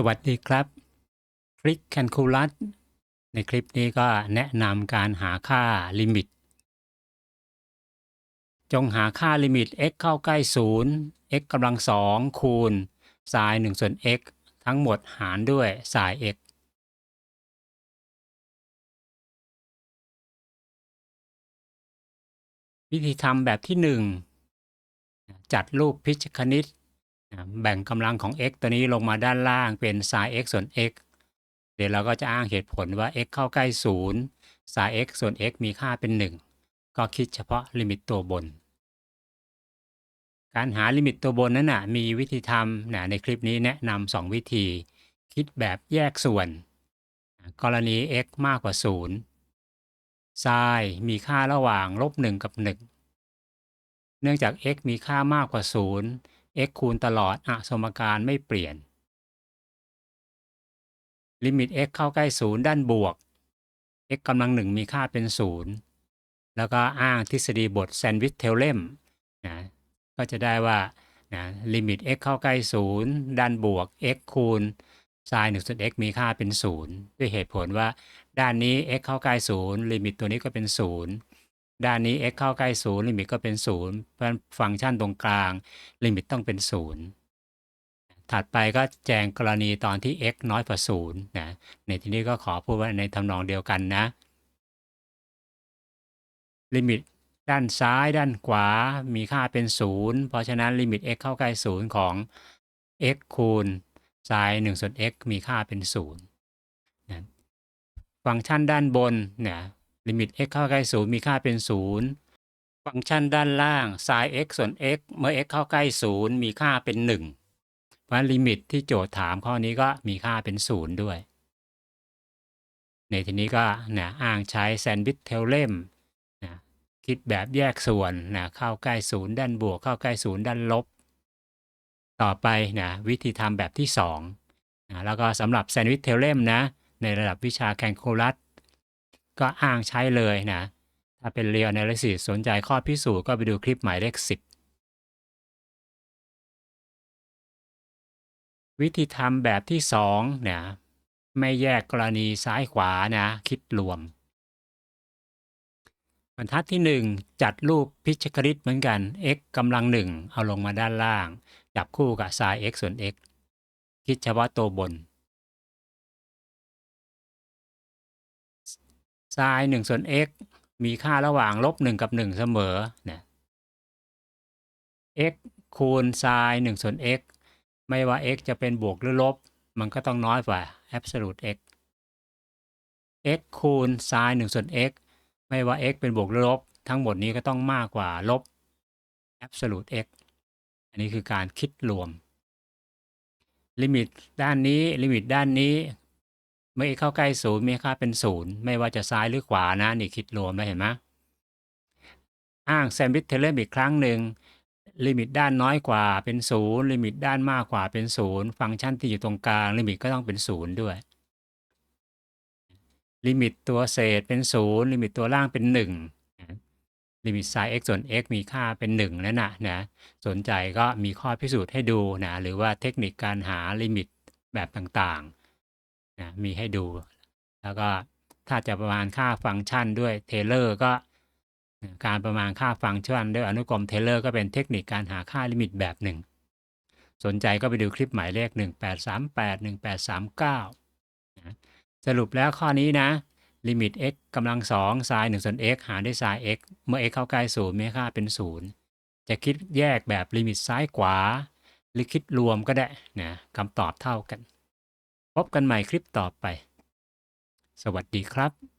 สวัสดีครับทริคแคนคูลัสในคลิปนี้ก็แนะนำการหาค่าลิมิต จงหาค่าลิมิต x เข้าใกล้ 0 x กำลังสองคูณ sin 1ส่วน x ทั้งหมดหารด้วย sin x วิธีทำแบบที่ 1 จัดรูปพิชคณิต แบ่งกำลังของ x ตัวนี้ลงมาด้านล่างเป็น sin x ส่วน x เดี๋ยวเราก็จะอ้างเหตุผลว่า x เข้าใกล้ 0 sin x ส่วน x มีค่าเป็น 1 ก็คิดเฉพาะลิมิตตัวบน การหาลิมิตตัวบนนั้นนะมีวิธีทำนะในคลิปนี้แนะนำสองวิธี คิดแบบแยกส่วน กรณี x มากกว่า 0 sin มีค่าระหว่างลบ1กับ 1 เนื่องจาก x มีค่ามากกว่า 0 x คูณตลอดอะสมการไม่เปลี่ยน ลิมิต x เข้าใกล้ 0 ด้านบวก x กำลังหนึ่งมีค่าเป็น 0 แล้วก็อ้างทฤษฎีบทแซนด์วิชเทเลมนะก็จะได้ว่านะลิมิต x เข้าใกล้ 0 ด้านบวก x คูณ sin 1ส่วน x มีค่าเป็น 0 ด้วยเหตุผลว่า ด้านนี้ x เข้าใกล้ 0 ลิมิตตัวนี้ก็เป็น 0 ด้านนี้ x เข้าใกล้0ลิมิตก็เป็น0เพราะฟังก์ชันตรงกลาง ลิมิตต้องเป็น0ถัดไปก็แจงกรณีตอนที่ x น้อยกว่า0นะในที่นี้ก็ขอพูดว่าในทำนองเดียวกันนะ ลิมิตด้านซ้ายด้านขวามีค่าเป็น0เพราะฉะนั้นลิมิต x เข้าใกล้0ของ x คูณ sin 1ส่วน x มีค่าเป็น0นะฟังก์ชันด้านบนเนี่ย ลิมิต x เข้าใกล้ 0 มีค่าเป็น 0 ฟังก์ชันด้านล่าง sin x ส่วน x เมื่อ x เข้าใกล้ 0 มีค่าเป็น 1 เพราะลิมิตที่โจทย์ถามข้อนี้ก็มีค่าเป็น 0 ด้วย ในทีนี้ก็นะอ้างใช้แซนด์วิชเทเลมนะคิดแบบแยกส่วนนะเข้าใกล้ 0 ด้านบวก เข้าใกล้ 0 ด้านลบ ต่อไปนะวิธีทำแบบที่2นะแล้วก็สำหรับแซนด์วิชเทเลมนะในระดับวิชาแคลคูลัส ก็อ้างใช้เลยนะ ถ้าเป็นเรียล analysis สนใจข้อพิสูจน์ก็ไปดูคลิปหมายเลข 10 วิธีทำแบบที่2เนี่ยไม่แยกกรณีซ้ายขวานะ คิดรวมบรรทัดที่ 1 จัดรูปพิชคณิตเหมือนกัน x กำลังหนึ่งเอาลงมาด้านล่าง จับคู่กับ sin x ส่วน x คิดเฉพาะตัวบน sin 1ส่วน x มีค่าระหว่างลบ1กับ 1 เสมอเนะ x คูณ sin 1ส่วน x ไม่ว่า x จะเป็นบวกหรือลบ มันก็ต้องน้อยกว่า absolute x x คูณ sin 1ส่วน x ไม่ว่า x เป็นบวกหรือลบ ทั้งหมดนี้ก็ต้องมากกว่าลบ absolute x อันนี้คือการคิดรวม ลิมิตด้านนี้ ลิมิตด้านนี้ เมื่อเข้าใกล้ศูนย์มีค่าเป็นศูนย์ไม่ว่าจะซ้ายหรือขวานะนี่คิดรวมได้เห็นไหมอ้างแซนด์วิชเทเลมอีกครั้งหนึ่งลิมิตด้านน้อยกว่าเป็นศูนย์ลิมิตด้านมากกว่าเป็นศูนย์ฟังก์ชันที่อยู่ตรงกลาง ลิมิตก็ต้องเป็นศูนย์ด้วย ลิมิตตัวเศษเป็นศูนย์ลิมิตตัวล่างเป็นหนึ่งลิมิต sin x ส่วน x มีค่าเป็นหนึ่งแล้วนะนะสนใจก็มีข้อพิสูจน์ให้ดูนะหรือว่าเทคนิคการหาลิมิตแบบต่างๆ นะมีให้ดู แล้วก็ถ้าจะประมาณค่าฟังก์ชันด้วยเทเลอร์ก็การประมาณค่าฟังก์ชันด้วยอนุกรมเทเลอร์ก็เป็นเทคนิคการหาค่าลิมิตแบบหนึ่ง สนใจก็ไปดูคลิปหมายเลข 1838 1839นะสรุปแล้วข้อนี้นะ ลิมิต x กำลังสอง sin 1ส่วน x หารด้วย sin x เมื่อ x เข้าใกล้ศูนย์มีค่าเป็นศูนย์จะคิดแยกแบบลิมิตซ้ายขวา หรือคิดรวมก็ได้นะคำตอบเท่ากัน พบกันใหม่คลิปต่อไป สวัสดีครับ